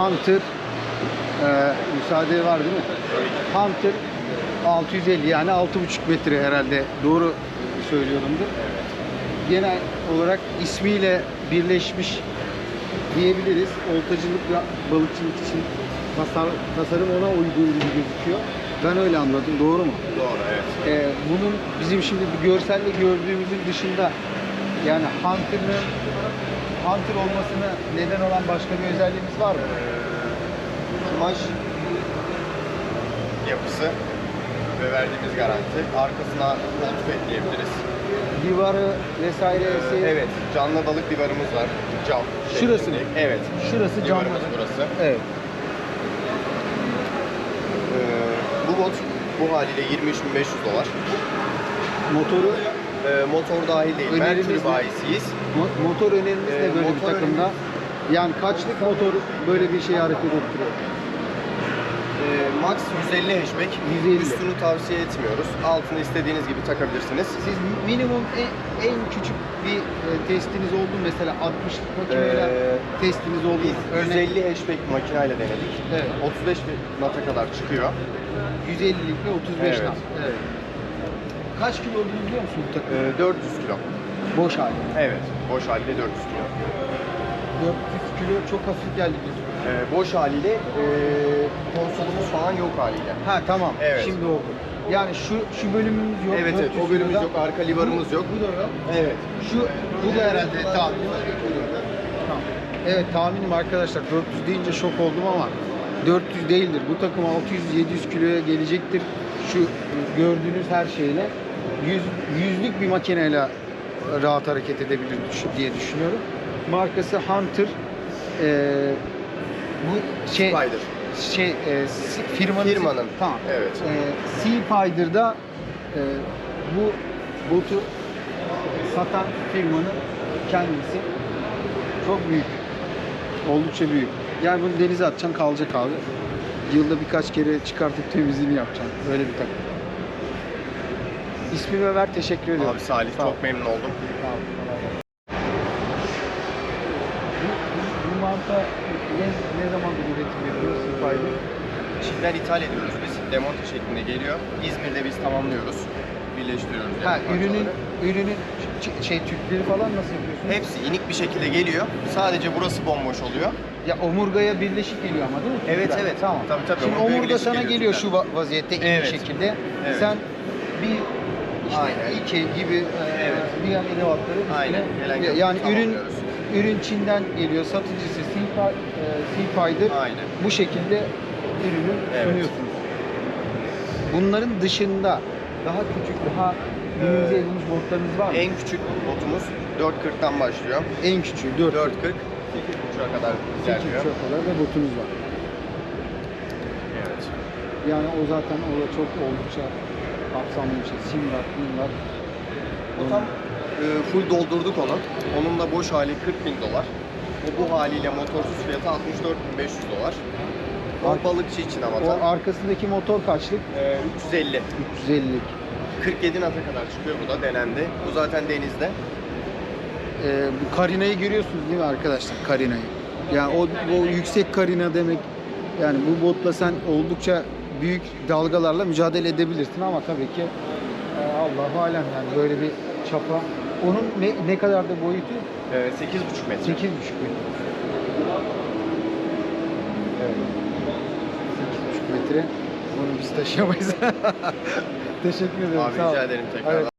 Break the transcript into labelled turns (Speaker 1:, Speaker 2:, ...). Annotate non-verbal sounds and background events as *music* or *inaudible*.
Speaker 1: Hunter e, müsaade var değil mi? Hunter 650 yani 6,5 metre herhalde doğru söylüyorumdur. Genel olarak ismiyle birleşmiş diyebiliriz. Oltacılık ve balıkçılık için tasar- tasarım ona uygun gibi gözüküyor. Ben öyle anladım. Doğru mu?
Speaker 2: Doğru evet.
Speaker 1: Ee, bunun bizim şimdi bir görselle gördüğümüzün dışında yani Hunter'ın Hunter olmasına neden olan başka bir özelliğimiz var mı?
Speaker 2: Kumaş yapısı ve verdiğimiz garanti. Arkasına koltuk ekleyebiliriz.
Speaker 1: Divarı vesairesi.
Speaker 2: Evet, canlı balık divarımız var. Cam.
Speaker 1: Şurası mı?
Speaker 2: Evet.
Speaker 1: Şurası cam.
Speaker 2: Divarımız burası.
Speaker 1: Evet.
Speaker 2: Ee, bu bot bu haliyle 23.500 dolar.
Speaker 1: Motoru
Speaker 2: Ee, motor dahil değil.
Speaker 1: Önerimiz
Speaker 2: Mercury
Speaker 1: ne?
Speaker 2: bayisiyiz.
Speaker 1: mo- motor önerimiz
Speaker 2: Ee,
Speaker 1: ne böyle bir
Speaker 2: motor
Speaker 1: takımda? Yani kaçlık motor böyle bir şey hareket ettiriyor?
Speaker 2: Ee, max 150 hatchback.
Speaker 1: 150.
Speaker 2: Üstünü tavsiye etmiyoruz. Altını istediğiniz gibi takabilirsiniz.
Speaker 1: Siz minimum en, en küçük bir e, testiniz oldu mu? mesela 60'lık makineyle
Speaker 2: Ee,
Speaker 1: testiniz oldu
Speaker 2: Biz
Speaker 1: mu? Örnek
Speaker 2: 150 hatchback makineyle denedik.
Speaker 1: Evet.
Speaker 2: 35 nata kadar çıkıyor.
Speaker 1: 150'lik ve 35
Speaker 2: Evet.
Speaker 1: nat. Evet. Kaç kilo olduğunu biliyor musun bu takım?
Speaker 2: Ee, 400 kilo.
Speaker 1: Boş hali.
Speaker 2: Evet. Boş haliyle 400 kilo.
Speaker 1: 400 kilo çok hafif geldi gözüme.
Speaker 2: Ee, boş haliyle ee, konsolumuz falan yok haliyle.
Speaker 1: Ha tamam.
Speaker 2: Evet.
Speaker 1: Şimdi oldu. Yani şu şu bölümümüz yok.
Speaker 2: Evet, evet,
Speaker 1: 400
Speaker 2: o bölümümüz
Speaker 1: kiloda.
Speaker 2: yok, arka livarımız yok.
Speaker 1: Bu da yok.
Speaker 2: Evet.
Speaker 1: Şu bu da herhalde tahmin. Tamam. Evet tahminim arkadaşlar 400 deyince şok oldum ama 400 değildir. Bu takım 600-700 kiloya gelecektir. Şu gördüğünüz her şeyle 100, yüzlük bir makineyle rahat hareket edebilir diye düşünüyorum. Markası Hunter. Ee, bu şey
Speaker 2: Spider.
Speaker 1: şey e, firmanın
Speaker 2: Firmanın.
Speaker 1: tamam.
Speaker 2: Evet.
Speaker 1: E, Spider'da e, bu botu satan firmanın kendisi çok büyük. Oldukça büyük. Yani bunu denize atacaksın kalacak abi. Yılda birkaç kere çıkartıp temizliğini yapacaksın. Böyle bir takım. İsmi Ömer teşekkür ediyorum.
Speaker 2: Abi Salih
Speaker 1: Sağ ol.
Speaker 2: çok memnun oldum.
Speaker 1: Sağ ol, kolay gelsin. Bu, bu, bu manta ne, ne zamandır üretim yapıyor Sea Spider?
Speaker 2: Çiftler ithal ediyoruz biz. Demonte şeklinde geliyor. İzmir'de biz tamamlıyoruz. Birleştiriyoruz.
Speaker 1: Ha
Speaker 2: yani
Speaker 1: ürünün
Speaker 2: parçaları.
Speaker 1: ürünün ç- şey tüpleri falan nasıl yapıyorsunuz?
Speaker 2: Hepsi inik bir şekilde geliyor. Sadece burası bomboş oluyor.
Speaker 1: Ya omurgaya birleşik geliyor ama değil mi?
Speaker 2: Evet,
Speaker 1: tüpler?
Speaker 2: evet.
Speaker 1: Tamam.
Speaker 2: Tabii, tabii,
Speaker 1: Şimdi
Speaker 2: omurgaya
Speaker 1: omurga
Speaker 2: birleşik
Speaker 1: sana
Speaker 2: geliyor
Speaker 1: geliyor şu va- vaziyette iyi
Speaker 2: Evet.
Speaker 1: bir şekilde.
Speaker 2: Evet.
Speaker 1: Sen bir işte
Speaker 2: Aynen.
Speaker 1: gibi e,
Speaker 2: Evet.
Speaker 1: diğer elevatları üstüne
Speaker 2: Aynen, gelen
Speaker 1: yani ürün
Speaker 2: tamamlıyoruz.
Speaker 1: ürün Çin'den geliyor. Satıcısı Sea Finder.
Speaker 2: Aynen.
Speaker 1: Bu şekilde ürünü
Speaker 2: Evet.
Speaker 1: sunuyorsunuz. Bunların dışında daha küçük, daha minimize
Speaker 2: Ee,
Speaker 1: edilmiş botlarınız var mı?
Speaker 2: En küçük botumuz 4.40'dan başlıyor.
Speaker 1: En küçüğü 4
Speaker 2: 4.40 8.5'a kadar ilerliyor.
Speaker 1: çok kadar da botunuz var.
Speaker 2: Evet.
Speaker 1: Yani o zaten o da çok oldukça kapsamlı bir şey. Simrat, Mimrat.
Speaker 2: Bu tam e, full doldurduk onu. Onun da boş hali 40 bin dolar. O bu haliyle motorsuz fiyatı 64.500 dolar. O balıkçı için ama
Speaker 1: O
Speaker 2: tam.
Speaker 1: arkasındaki motor kaçlık?
Speaker 2: E, 350.
Speaker 1: 350'lik.
Speaker 2: 47 nata kadar çıkıyor bu da denendi. Bu zaten denizde.
Speaker 1: Ee, bu karinayı görüyorsunuz değil mi arkadaşlar? Karinayı. Yani o, o yüksek karina demek yani bu botla sen oldukça büyük dalgalarla mücadele edebilirsin ama tabii ki e, Allah alem yani böyle bir çapa. Onun ne, ne kadar da boyutu?
Speaker 2: E, 8.5 metre.
Speaker 1: 8,5 metre. Evet. 8,5 metre. Bunu biz taşıyamayız. *laughs* Teşekkür ederim.
Speaker 2: Abi
Speaker 1: sağ ol.
Speaker 2: rica ederim tekrar.
Speaker 1: Evet.